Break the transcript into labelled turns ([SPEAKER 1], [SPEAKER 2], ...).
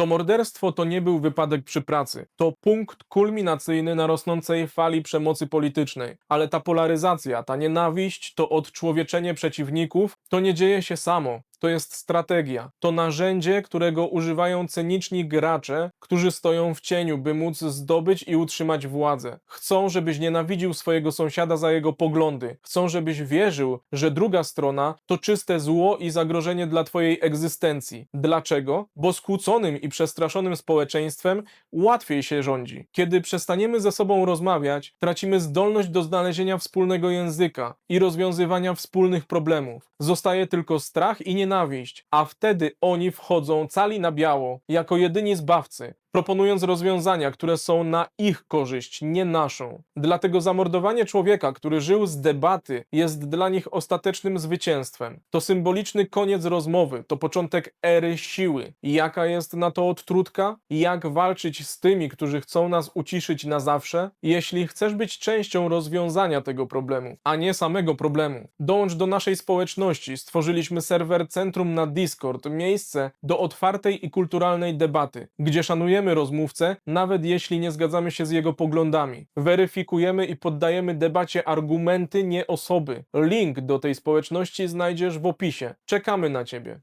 [SPEAKER 1] To morderstwo to nie był wypadek przy pracy. To punkt kulminacyjny na rosnącej fali przemocy politycznej. Ale ta polaryzacja, ta nienawiść, to odczłowieczenie przeciwników, to nie dzieje się samo. To jest strategia. To narzędzie, którego używają cyniczni gracze, którzy stoją w cieniu, by móc zdobyć i utrzymać władzę. Chcą, żebyś nienawidził swojego sąsiada za jego poglądy. Chcą, żebyś wierzył, że druga strona to czyste zło i zagrożenie dla twojej egzystencji. Dlaczego? Bo skłóconym i przestraszonym społeczeństwem łatwiej się rządzi. Kiedy przestaniemy ze sobą rozmawiać, tracimy zdolność do znalezienia wspólnego języka i rozwiązywania wspólnych problemów. Zostaje tylko strach i nienawiść, a wtedy oni wchodzą cali na biało, jako jedyni zbawcy, proponując rozwiązania, które są na ich korzyść, nie naszą. Dlatego zamordowanie człowieka, który żył z debaty, jest dla nich ostatecznym zwycięstwem. To symboliczny koniec rozmowy, to początek ery siły. Jaka jest na to odtrutka? Jak walczyć z tymi, którzy chcą nas uciszyć na zawsze? Jeśli chcesz być częścią rozwiązania tego problemu, a nie samego problemu, dołącz do naszej społeczności. Stworzyliśmy serwer Centrum na Discord, miejsce do otwartej i kulturalnej debaty, gdzie szanujemy rozmówcę, nawet jeśli nie zgadzamy się z jego poglądami. Weryfikujemy i poddajemy debacie argumenty, nie osoby. Link do tej społeczności znajdziesz w opisie. Czekamy na Ciebie.